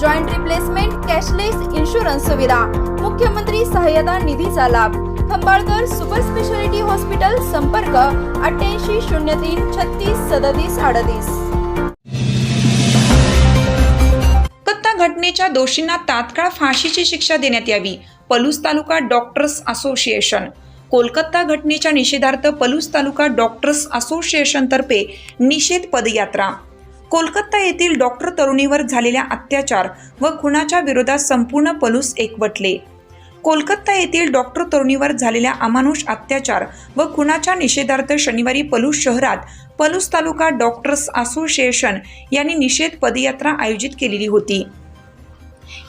joint replacement cashless insurance सुविधा मुख्यमंत्री सहाय्यता निधीचा लाभ. खंबाळकर सुपर स्पेशालिटी हॉस्पिटल संपर्क अठ्ठ्याऐंशी शून्य तीन छत्तीस सदतीस अडतीस. कत्ता घटनेच्या दोषींना तात्काळ फाशीची शिक्षा देण्यात यावी पलूस तालुका डॉक्टर्स असोसिएशन. कोलकाता घटनेच्या निषेधार्थ पलूस तालुका डॉक्टर्स असोसिएशनतर्फे निषेध पदयात्रा. कोलकाता येथील डॉक्टर तरुणीवर झालेल्या अत्याचार व खुनाच्या विरोधात संपूर्ण पलूस एकवटले. कोलकाता येथील डॉक्टर तरुणीवर झालेल्या अमानुष अत्याचार व खुनाच्या निषेधार्थ शनिवारी पलूस शहरात पलूस तालुका डॉक्टर्स असोसिएशन यांनी निषेध पदयात्रा आयोजित केलेली होती.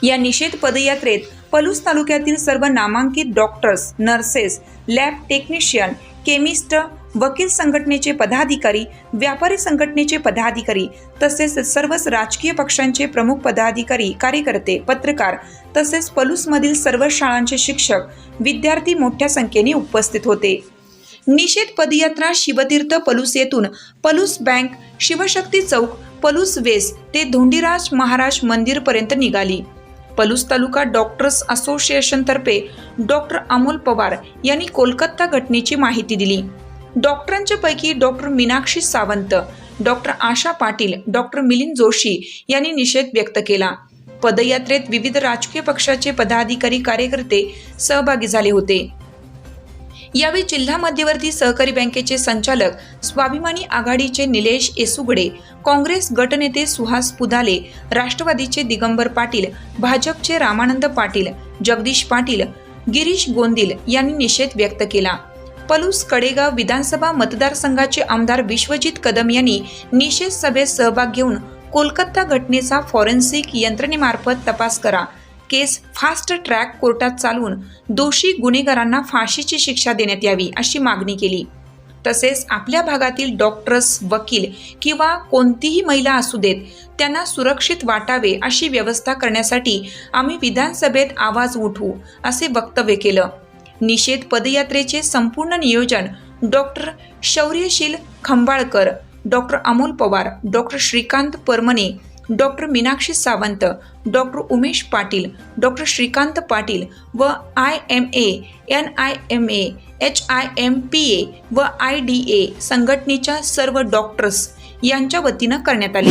या निषेध पदयात्रेत पलूस तालुक्यातील सर्व नामांकित doctors nurses lab technician chemist वकील संघटनेचे पदाधिकारी व्यापारी संघटनेचे पदाधिकारी तसेच सर्वच राजकीय पक्षांचे प्रमुख पदाधिकारी कार्यकर्ते पत्रकार तसेच पलूसमधील सर्व शाळांचे शिक्षक विद्यार्थी मोठ्या संख्येने उपस्थित होते. निषेध पदयात्रा शिवतीर्थ पलूस येथून पलूस बँक शिवशक्ती चौक पलूस वेस ते धोंडीराज महाराज मंदिरपर्यंत निघाली. पलूस तालुका डॉक्टर्स असोसिएशनतर्फे डॉक्टर अमोल पवार यांनी कोलकाता घटनेची माहिती दिली. डॉक्टरांच्या पैकी doctor Meenakshi Sawant doctor Asha Patil doctor Milind Joshi यांनी निषेध व्यक्त केला. पदयात्रेत विविध राजकीय पक्षाचे पदाधिकारी कार्यकर्ते सहभागी झाले होते. यावेळी जिल्हा मध्यवर्ती सहकारी बँकेचे संचालक स्वाभिमानी आघाडीचे निलेश येसुगडे काँग्रेस गटनेते सुहास पुदाले राष्ट्रवादीचे दिगंबर पाटील भाजपचे रामानंद पाटील जगदीश पाटील गिरीश गोंदिल यांनी निषेध व्यक्त केला. पलूस कडेगाव विधानसभा मतदारसंघाचे आमदार विश्वजित कदम यांनी निषेध सभेत सहभाग घेऊन कोलकाता घटनेचा फॉरेन्सिक यंत्रणेमार्फत तपास करा. केस फास्ट ट्रॅक कोर्टात चालवून दोषी गुन्हेगारांना फाशीची शिक्षा देण्यात यावी अशी मागणी केली. तसेच आपल्या भागातील डॉक्टर्स वकील किंवा कोणतीही महिला असू देत त्यांना सुरक्षित वाटावे अशी व्यवस्था करण्यासाठी आम्ही विधानसभेत आवाज उठवू असे वक्तव्य केलं. निषेध पदयात्रेचे संपूर्ण नियोजन doctor Shauryasheel Khambalkar doctor Amol Pawar doctor Shrikant Paramane doctor Meenakshi Sawant doctor Umesh Patil doctor Shrikant Patil व I M A N I M A H I M P A व आय डी ए संघटनेच्या सर्व doctors यांच्या वतीनं करण्यात आले.